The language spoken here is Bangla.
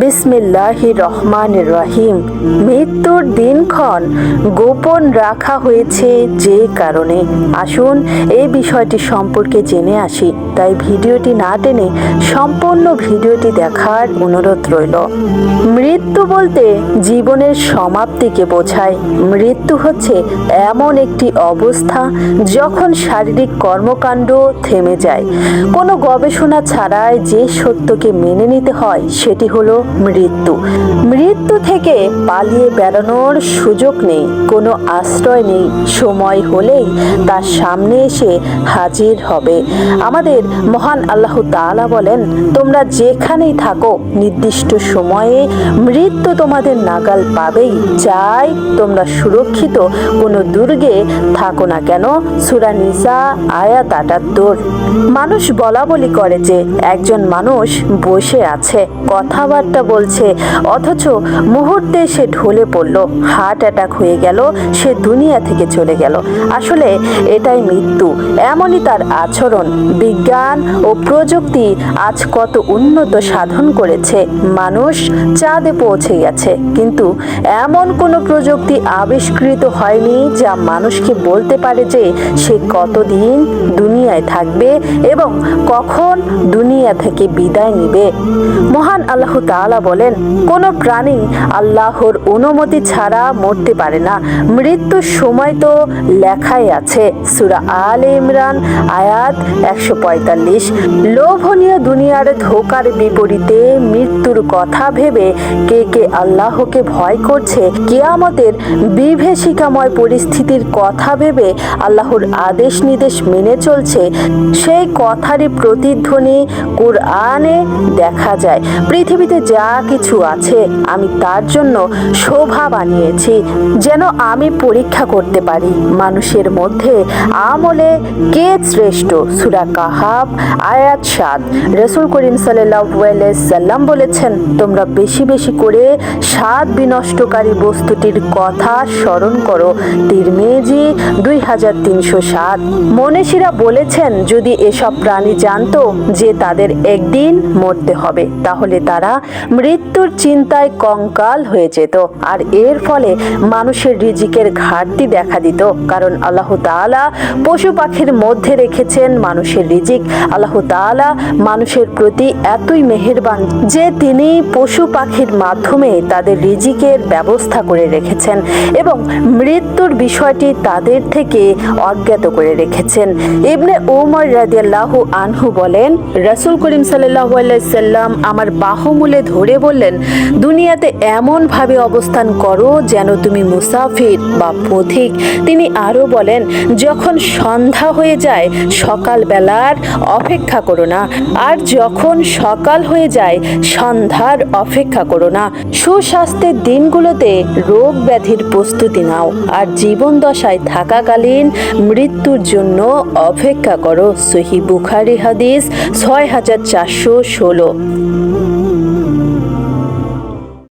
বিসমিল্লাহ রহমান রহিম মৃত্যুর দিনক্ষণ গোপন রাখা হয়েছে যে কারণে। আসুন এই বিষয়টি সম্পর্কে জেনে আসি। তাই ভিডিওটি না টেনে সম্পূর্ণ ভিডিওটি দেখার অনুরোধ রইল। মৃত্যু বলতে জীবনের সমাপ্তিকে বোঝায়। মৃত্যু হচ্ছে এমন একটি অবস্থা যখন শারীরিক কর্মকাণ্ড থেমে যায়। কোনো গবেষণা ছাড়াই যে সত্যকে মেনে নিতে হয় সেটি হলো মৃত্যু। মৃত্যু থেকে পালিয়ে বেড়ানোর সুযোগ নেই, কোনো আশ্রয় নেই। সময় হলেই তার সামনে এসে হাজির হবে। আমাদের মহান আল্লাহ তাআলা বলেন, তোমরা যেখানেই থাকো, নির্দিষ্ট সময়ে মৃত্যু তোমাদের নাগাল পাবেই। চাই তোমরা সুরক্ষিত, কোনো দুর্গে থাকো না কেন। সুরা নিসা, আয়াত আটাত্তর। মানুষ বলা বলি করে যে, একজন মানুষ বসে আছে, কথাবার্তা বলছে, অথচ মুহূর্তে সে ঢলে পড়ল, হার্ট অ্যাটাক হয়ে গেল, সে দুনিয়া থেকে চলে গেল। আসলে এটাই মৃত্যু। এমনই তার আচরণ। বিজ্ঞান ও প্রযুক্তি আজ কত উন্নত সাধন করেছে। মানুষ চাঁদে পৌঁছে গেছে। কিন্তু এমন কোনো প্রযুক্তি আবিষ্কৃত হয়নি যা মানুষকে বলতে পারে যে সে কতদিন দুনিয়ায় থাকবে এবং কখন দুনিয়া থেকে বিদায় নিবে। মহান আল্লাহ তাআলা বলেন, কোনো প্রাণী আল্লাহর অনুমতি ছাড়া মরতে পারে না। মৃত্যুর সময় তো লেখাই আছে। সুরা আল ইমরান, আয়াত একশো পঁয়তাল্লিশ। লোভনীয় দুনিয়ার ধোকার বিপরীতে মৃত্যুর কথা ভেবে কে কে আল্লাহকে ভয় করছে, কিয়ামতের বিভেষিকাময় পরিস্থিতির কথা ভেবে আল্লাহর আদেশ নির্দেশ মেনে চলছে, সেই কথারই প্রতিধ্বনি কোরআনে দেখা যায়। পৃথিবীতে যা কিছু আছে, আমি তার জন্য শোভা বানিয়েছি, যেন আমি পরীক্ষা করতে পারি। মানুষের মধ্যে আমলে কে শ্রেষ্ঠ? সুরা কাহাব আয়াত সাত রসুল করিম সাল্লাম বলেছেন, তোমরা বেশি বেশি করে স্বাদ বিনষ্টকারী বস্তুটির কথা স্মরণ করো। তিরমেজি দুই হাজার তিনশো সাত। মনীষীরা বলেছেন, যদি এসব প্রাণী জানতো যে তাদের একদিন মরতে হবে, তাহলে তারা মৃত্যুর চিন্তায় কঙ্কাল হয়ে যেত। আর এর ফলে মানুষের রিজিকের ঘাটতি দেখা দিত। কারণ আল্লাহ তাআলা পশু পাখির মধ্যে রেখেছেন মানুষের রিজিক। আল্লাহ তাআলা মানুষের প্রতি এতই মেহেরবান যে তিনি পশু পাখির মাধ্যমে তাদের রিজিকের ব্যবস্থা করে রেখেছেন এবং মৃত্যুর বিষয়টি তাদের থেকে অজ্ঞাত করে রেখেছেন। ইবনে ওমর রাদিয়াল্লাহু আনহু বলেন, রাসূল করিম আলাইহি সাল্লাম আমার বাহুমূলে ধরে বললেন, দুনিয়াতে এমন ভাবে অবস্থান করো যেন তুমি মুসাফির বা পথিক। তিনি আরও বলেন, যখন সন্ধ্যা হয়ে যায় সকাল বেলার অপেক্ষা করো না। আর যখন সকাল হয়ে যায়, সন্ধ্যার অপেক্ষা করো না। সুস্বাস্থ্যের দিনগুলোতে রোগ ব্যাধির প্রস্তুতি নাও। আর জীবন দশায় থাকাকালীন মৃত্যুর জন্য অপেক্ষা করো। সহি বুখারি হাদিস ছয় হাজার চারশো ষোলো।